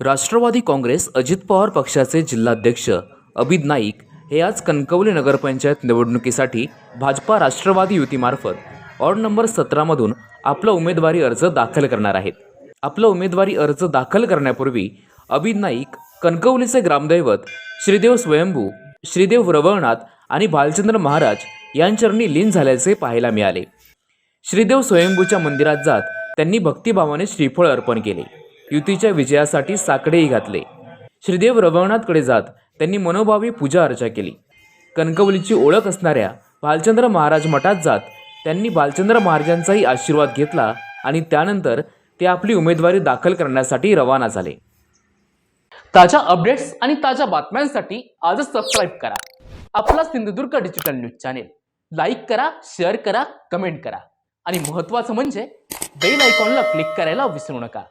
राष्ट्रवादी काँग्रेस अजित पवार पक्षाचे जिल्हाध्यक्ष अभिद नाईक हे आज कणकवली नगरपंचायत निवडणुकीसाठी भाजपा राष्ट्रवादी युतीमार्फत वॉर्ड नंबर सतरामधून आपला उमेदवारी अर्ज दाखल करणार आहेत. आपला उमेदवारी अर्ज दाखल करण्यापूर्वी अभिद नाईक कणकवलीचे ग्रामदैवत श्रीदेव स्वयंभू श्रीदेव रवळनाथ आणि भालचंद्र महाराज यांचरणी लीन झाल्याचे पाहायला मिळाले. श्रीदेव स्वयंभूच्या मंदिरात जात त्यांनी भक्तिभावाने श्रीफळ अर्पण केले. युतीच्या विजयासाठी साकडेही घातले. श्रीदेव रवळनाथकडे जात त्यांनी मनोभावी पूजा अर्चा केली. कणकवलीची ओळख असणाऱ्या भालचंद्र महाराज मठात जात त्यांनी भालचंद्र महाराजांचाही आशीर्वाद घेतला आणि त्यानंतर ते आपली उमेदवारी दाखल करण्यासाठी रवाना झाले. ताज्या अपडेट्स आणि ताज्या बातम्यांसाठी आजच सबस्क्राईब करा. आपला Sindhudurg digital news channel. Like करा शेअर करा कमेंट करा. आणि महत्त्वाचं म्हणजे बेल आयकॉनला क्लिक करायला विसरू नका.